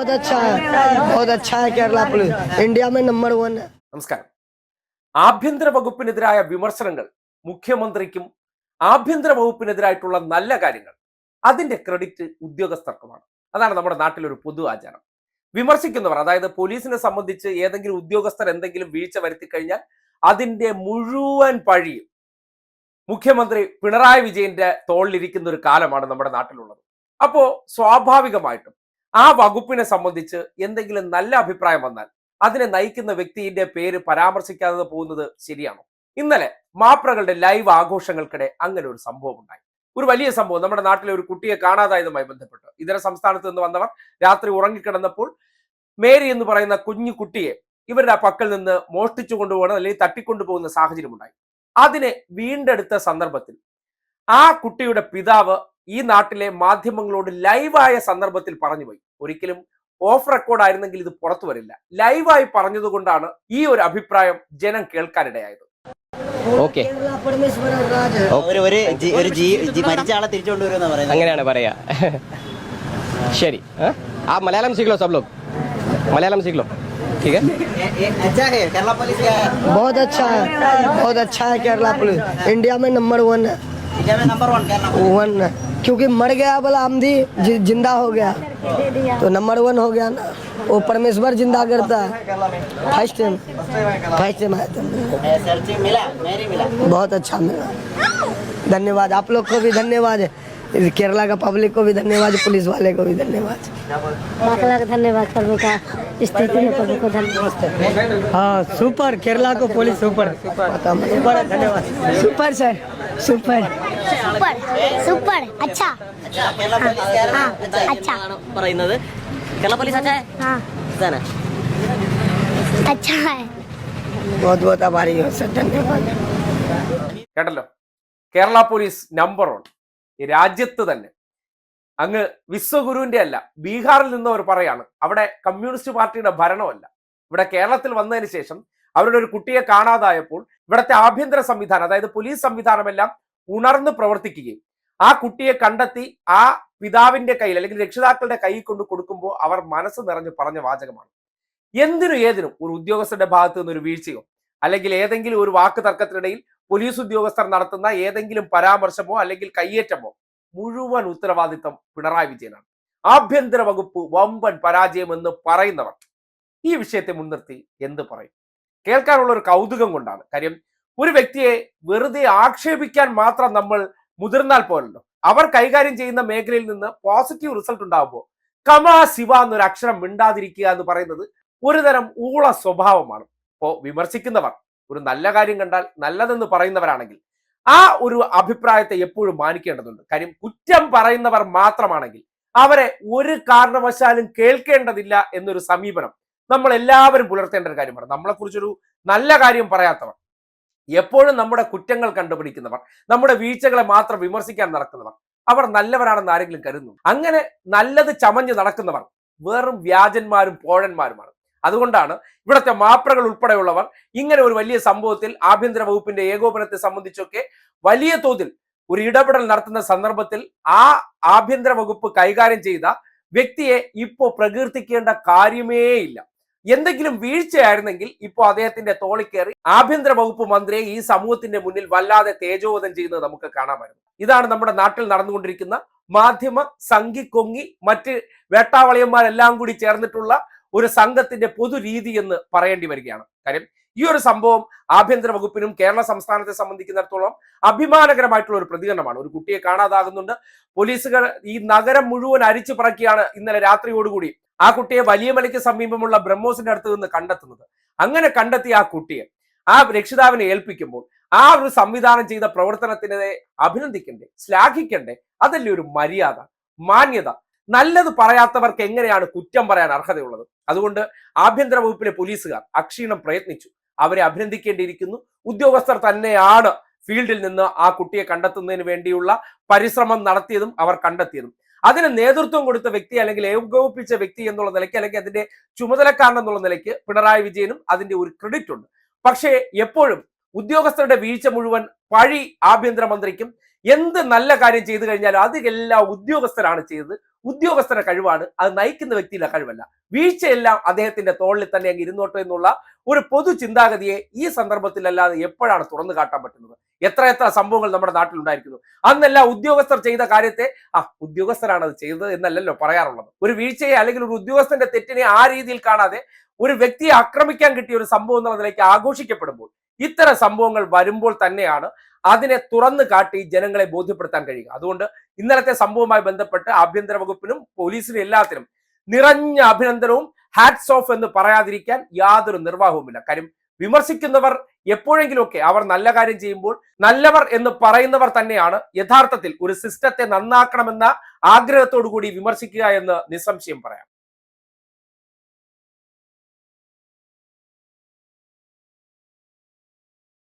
बहुत अच्छा है बहुत अच्छा है केरला पुलिस इंडिया में नंबर वन है നമസ്കാരം ആഭ്യന്തര വകുപ്പിനെതിരായ വിമർശനങ്ങൾ മുഖ്യമന്ത്രിക്കും ആഭ്യന്തര വകുപ്പിനെതിരായിട്ടുള്ള നല്ല കാര്യങ്ങൾ അതിന്റെ ക്രെഡിറ്റ് ഉദ്യോഗസ്ഥർക്കുമാണ് അതാണ് നമ്മുടെ നാട്ടിലൊരു പൊതു ആചാരം വിമർശിക്കുന്നവർ അതായത് പോലീസിനെ സംബന്ധിച്ച് ഏതെങ്കിലും ഉദ്യോഗസ്ഥർ എന്തെങ്കിലും വീഴ്ച വരുത്തി കഴിഞ്ഞാൽ അതിന്റെ മുഴുവൻ പഴിയും മുഖ്യമന്ത്രി പിണറായി വിജയന്റെ തോളിലിരിക്കുന്ന ഒരു കാലമാണ് നമ്മുടെ നാട്ടിലുള്ളത് അപ്പോ സ്വാഭാവികമായിട്ടും ആ വകുപ്പിനെ സംബന്ധിച്ച് എന്തെങ്കിലും നല്ല അഭിപ്രായം വന്നാൽ അതിനെ നയിക്കുന്ന വ്യക്തിയുടെ പേര് പരാമർശിക്കാതെ പോകുന്നത് ശരിയാണോ? ഇന്നലെ മാപ്രകളുടെ ലൈവ് ആഘോഷങ്ങൾക്കിടെ അങ്ങനെ ഒരു സംഭവം ഉണ്ടായി. ഒരു വലിയ സംഭവം. നമ്മുടെ നാട്ടിലെ ഒരു കുട്ടിയെ കാണാതായതുമായി ബന്ധപ്പെട്ട്. ഇതര സംസ്ഥാനത്ത് നിന്ന് വന്നവർ രാത്രി ഉറങ്ങിക്കിടന്നപ്പോൾ മേരി എന്ന് പറയുന്ന കുഞ്ഞു കുട്ടിയെ ഇവരുടെ പക്കൽ നിന്ന് മോഷ്ടിച്ചു കൊണ്ടുപോകണം അല്ലെങ്കിൽ തട്ടിക്കൊണ്ടുപോകുന്ന സാഹചര്യം ഉണ്ടായി അതിനെ വീണ്ടെടുത്ത സന്ദർഭത്തിൽ ആ കുട്ടിയുടെ പിതാവ് ഈ നാട്ടിലെ മാധ്യമങ്ങളോട് ലൈവായ സന്ദർഭത്തിൽ പറഞ്ഞുപോയി ഒരിക്കലും ഓഫ് റെക്കോർഡ് ആയിരുന്നെങ്കിൽ ഇത് പുറത്തു വരില്ല ലൈവായി പറഞ്ഞതുകൊണ്ടാണ് ഈ ഒരു അഭിപ്രായം ജനം കേൾക്കാനിടയായത് ഓക്കെ केरला परमेश्वर राज है ഒരു ഒരു ജി- ഒരു ജീ ജി- മരിച്ച ആളെ തിരിച്ചു കൊണ്ടുവരുമെന്നാ പറയുന്നത് അങ്ങനെയാണ് പറയാ ശരി ആ മലയാളം सीख लो सब लोग मलयालम सीख लो ठीक है ए- ए- अच्छा है केरला पुलिस का बहुत अच्छा है बहुत अच्छा है केरला पुलिस इंडिया में नंबर वन है इंडिया में नंबर वन वन है? क्योंकि मर गया बोला आमदी जि- ज़िंदा हो गया। तो नंबर वन हो गया ना। वो परमेश्वर ज़िंदा करता है। फ़र्स्ट टाइम फ़र्स्ट टाइम आया था। ए, सर्चिंग मिला मेरी मिला। बहुत अच्छा मिला। धन्यवाद। आप लोग को भी धन्यवाद। इस केरला का पब्लिक को भी धन्यवाद पुलिस वाले को भी धन्यवाद। धन्यवाद प्रभु का। स्थिति में प्रभु को धन्यवाद। हाँ सुपर केरला को पुलिस सुपर सुपर धन्यवाद। Super sir super. Super. Super. അച്ഛാ. പറയുന്നത്. കേട്ടല്ലോ? കേരള പോലീസ് നമ്പർ വൺ രാജ്യത്ത് തന്നെ. അങ്ങ് വിശ്വഗുരുവിന്റെ അല്ല ബീഹാറിൽ നിന്നവർ പറയാണ് അവിടെ കമ്മ്യൂണിസ്റ്റ് പാർട്ടിയുടെ ഭരണമല്ല. ഇവിടെ കേരളത്തിൽ വന്നതിന് ശേഷം അവരുടെ ഒരു കുട്ടിയെ കാണാതായപ്പോൾ ഇവിടുത്തെ ആഭ്യന്തര സംവിധാനം അതായത് പോലീസ് സംവിധാനമെല്ലാം ഉണർന്ന് പ്രവർത്തിക്കുകയും ആ കുട്ടിയെ കണ്ടെത്തി ആ പിതാവിന്റെ കയ്യിൽ അല്ലെങ്കിൽ രക്ഷിതാക്കളുടെ കയ്യിൽ കൊണ്ട് കൊടുക്കുമ്പോൾ അവർ മനസ്സ് നിറഞ്ഞ് പറഞ്ഞ വാചകമാണ്. എന്തിനും ഏതിനും ഒരു ഉദ്യോഗസ്ഥരുടെ ഭാഗത്ത് നിന്ന് ഒരു വീഴ്ചയോ അല്ലെങ്കിൽ ഏതെങ്കിലും ഒരു വാക്ക് തർക്കത്തിനിടയിൽ പോലീസ് ഉദ്യോഗസ്ഥർ നടത്തുന്ന ഏതെങ്കിലും പരാമർശമോ അല്ലെങ്കിൽ കയ്യേറ്റമോ മുഴുവൻ ഉത്തരവാദിത്തം പിണറായി വിജയനാണ്. ആഭ്യന്തര വകുപ്പ് വമ്പൻ പരാജയമെന്ന് പറയുന്നവർ ഈ വിഷയത്തെ മുൻനിർത്തി എന്ത് പറയും? കേൾക്കാനുള്ള ഒരു കൗതുകം കൊണ്ടാണ്. കാര്യം ഒരു വ്യക്തിയെ വെറുതെ ആക്ഷേപിക്കാൻ മാത്രം നമ്മൾ മുതിർന്നാൽ പോലല്ലോ അവർ കൈകാര്യം ചെയ്യുന്ന മേഖലയിൽ നിന്ന് പോസിറ്റീവ് റിസൾട്ട് ഉണ്ടാകുമ്പോൾ കമാ ശിവ എന്നൊരു അക്ഷരം മിണ്ടാതിരിക്കുക എന്ന് പറയുന്നത് ഒരുതരം ഊള സ്വഭാവമാണ്. ഇപ്പോൾ വിമർശിക്കുന്നവർ ഒരു നല്ല കാര്യം കണ്ടാൽ നല്ലതെന്ന് പറയുന്നവരാണെങ്കിൽ ആ ഒരു അഭിപ്രായത്തെ എപ്പോഴും മാനിക്കേണ്ടതുണ്ട്. കാര്യം കുറ്റം പറയുന്നവർ മാത്രമാണെങ്കിൽ അവരെ ഒരു കാരണവശാലും കേൾക്കേണ്ടതില്ല എന്നൊരു സമീപനം നമ്മൾ എല്ലാവരും പുലർത്തേണ്ട ഒരു കാര്യമാണ് നമ്മളെക്കുറിച്ചൊരു നല്ല കാര്യം പറയാത്തവർ. എപ്പോഴും നമ്മുടെ കുറ്റങ്ങൾ കണ്ടുപിടിക്കുന്നവർ. നമ്മുടെ വീഴ്ചകളെ മാത്രം വിമർശിക്കാൻ നടക്കുന്നവർ. അവർ നല്ലവരാണെന്ന് ആരെങ്കിലും കരുതുന്നു? അങ്ങനെ നല്ലത് ചമഞ്ഞ് നടക്കുന്നവർ വെറും വ്യാജന്മാരും പോഴന്മാരുമാണ്. അതുകൊണ്ടാണ് ഇവിടുത്തെ മാപ്രകൾ ഉൾപ്പെടെയുള്ളവർ ഇങ്ങനെ ഒരു വലിയ സംഭവത്തിൽ ആഭ്യന്തര വകുപ്പിന്റെ ഏകോപനത്തെ സംബന്ധിച്ചൊക്കെ വലിയ തോതിൽ ഒരു ഇടപെടൽ നടത്തുന്ന സന്ദർഭത്തിൽ ആ ആഭ്യന്തര വകുപ്പ് കൈകാര്യം ചെയ്ത വ്യക്തിയെ ഇപ്പോ പ്രകീർത്തിക്കേണ്ട കാര്യമേ ഇല്ല എന്തെങ്കിലും വീഴ്ചയായിരുന്നെങ്കിൽ ഇപ്പോൾ അദ്ദേഹത്തിന്റെ തോളിക്കേറി ആഭ്യന്തര വകുപ്പ് മന്ത്രിയെ ഈ സമൂഹത്തിന്റെ മുന്നിൽ വല്ലാതെ തേജോവധം ചെയ്യുന്നത് നമുക്ക് കാണാമായിരുന്നു. ഇതാണ് നമ്മുടെ നാട്ടിൽ നടന്നുകൊണ്ടിരിക്കുന്ന മാധ്യമ സംഘി കൊങ്ങി മറ്റ് വേട്ടാവളിയന്മാരെല്ലാം കൂടി ചേർന്നിട്ടുള്ള ഒരു സംഘത്തിന്റെ പൊതു രീതി എന്ന് പറയേണ്ടി വരികയാണ്. കാര്യം ഈ ഒരു സംഭവം ആഭ്യന്തര വകുപ്പിനും കേരള സംസ്ഥാനത്തെ സംബന്ധിക്കുന്നിടത്തോളം അഭിമാനകരമായിട്ടുള്ള ഒരു പ്രതികരണമാണ്. ഒരു കുട്ടിയെ കാണാതാകുന്നുണ്ട്. പോലീസുകാർ ഈ നഗരം മുഴുവൻ അരിച്ചു പറക്കിയാണ് ഇന്നലെ രാത്രിയോടുകൂടി. ആ കുട്ടിയെ വലിയ മലയ്ക്ക് സമീപമുള്ള ബ്രഹ്മോസിന്റെ അടുത്ത് നിന്ന് കണ്ടെത്തുന്നത്. അങ്ങനെ കണ്ടെത്തിയ ആ കുട്ടിയെ ആ രക്ഷിതാവിനെ ഏൽപ്പിക്കുമ്പോൾ ആ ഒരു സംവിധാനം ചെയ്ത പ്രവർത്തനത്തിനെ അഭിനന്ദിക്കണ്ടേ ശ്ലാഘിക്കണ്ടേ? അതല്ലേ ഒരു മര്യാദ മാന്യത? നല്ലത് പറയാത്തവർക്ക് എങ്ങനെയാണ് കുറ്റം പറയാൻ അർഹതയുള്ളത്? അതുകൊണ്ട് ആഭ്യന്തര വകുപ്പിലെ പോലീസുകാർ അക്ഷീണം പ്രയത്നിച്ചു. അവരെ അഭിനന്ദിക്കേണ്ടിയിരിക്കുന്നു. ഉദ്യോഗസ്ഥർ തന്നെയാണ് ഫീൽഡിൽ നിന്ന് ആ കുട്ടിയെ കണ്ടെത്തുന്നതിന് വേണ്ടിയുള്ള പരിശ്രമം നടത്തിയതും അവർ കണ്ടെത്തിയതും. അതിന് നേതൃത്വം കൊടുത്ത വ്യക്തി അല്ലെങ്കിൽ ഏകോപിപ്പിച്ച വ്യക്തി എന്നുള്ള നിലയ്ക്ക് അല്ലെങ്കിൽ അതിന്റെ ചുമതലക്കാരൻ എന്നുള്ള നിലയ്ക്ക് പിണറായി വിജയനും അതിന്റെ ഒരു ക്രെഡിറ്റ് ഉണ്ട്. പക്ഷേ എപ്പോഴും ഉദ്യോഗസ്ഥരുടെ വീഴ്ച മുഴുവൻ പഴി ആഭ്യന്തരമന്ത്രിക്കും എന്ത് നല്ല കാര്യം ചെയ്തു കഴിഞ്ഞാലും അത് എല്ലാ ഉദ്യോഗസ്ഥരാണ് ചെയ്തത്. ഉദ്യോഗസ്ഥരുടെ കഴിവാണ്. അത് നയിക്കുന്ന വ്യക്തിയുടെ കഴിവല്ല. വീഴ്ചയെല്ലാം അദ്ദേഹത്തിന്റെ തോളിൽ തന്നെ അങ്ങ് ഇരുന്നോട്ടെ എന്നുള്ള ഒരു പൊതു ചിന്താഗതിയെ ഈ സന്ദർഭത്തിലല്ലാതെ എപ്പോഴാണ് തുറന്നു കാട്ടാൻ പറ്റുന്നത്? എത്ര എത്ര സംഭവങ്ങൾ നമ്മുടെ നാട്ടിൽ ഉണ്ടായിരിക്കുന്നു? അന്നെല്ലാം ഉദ്യോഗസ്ഥർ ചെയ്ത കാര്യത്തെ ആ ഉദ്യോഗസ്ഥരാണ് അത് ചെയ്തത് എന്നല്ലല്ലോ പറയാറുള്ളത്. ഒരു വീഴ്ചയെ അല്ലെങ്കിൽ ഒരു ഉദ്യോഗസ്ഥന്റെ തെറ്റിനെ ആ രീതിയിൽ കാണാതെ ഒരു വ്യക്തിയെ ആക്രമിക്കാൻ കിട്ടിയ ഒരു സംഭവം എന്നുള്ള നിലയ്ക്ക് ആഘോഷിക്കപ്പെടുമ്പോൾ ഇത്തരം സംഭവങ്ങൾ വരുമ്പോൾ തന്നെയാണ് അതിനെ തുറന്നു കാട്ടി ജനങ്ങളെ ബോധ്യപ്പെടുത്താൻ കഴിയുക. അതുകൊണ്ട് ഇന്നലത്തെ സംഭവവുമായി ബന്ധപ്പെട്ട് ആഭ്യന്തര വകുപ്പിനും പോലീസിനും എല്ലാത്തിനും നിറഞ്ഞ അഭിനന്ദനവും ഹാറ്റ്സ് ഓഫ് എന്ന് പറയാതിരിക്കാൻ യാതൊരു നിർവാഹവുമില്ല. കാര്യം വിമർശിക്കുന്നവർ എപ്പോഴെങ്കിലുമൊക്കെ അവർ നല്ല കാര്യം ചെയ്യുമ്പോൾ നല്ലവർ എന്ന് പറയുന്നവർ തന്നെയാണ് യഥാർത്ഥത്തിൽ ഒരു സിസ്റ്റത്തെ നന്നാക്കണമെന്ന ആഗ്രഹത്തോടു കൂടി വിമർശിക്കുക എന്ന് നിസ്സംശയം പറയാം.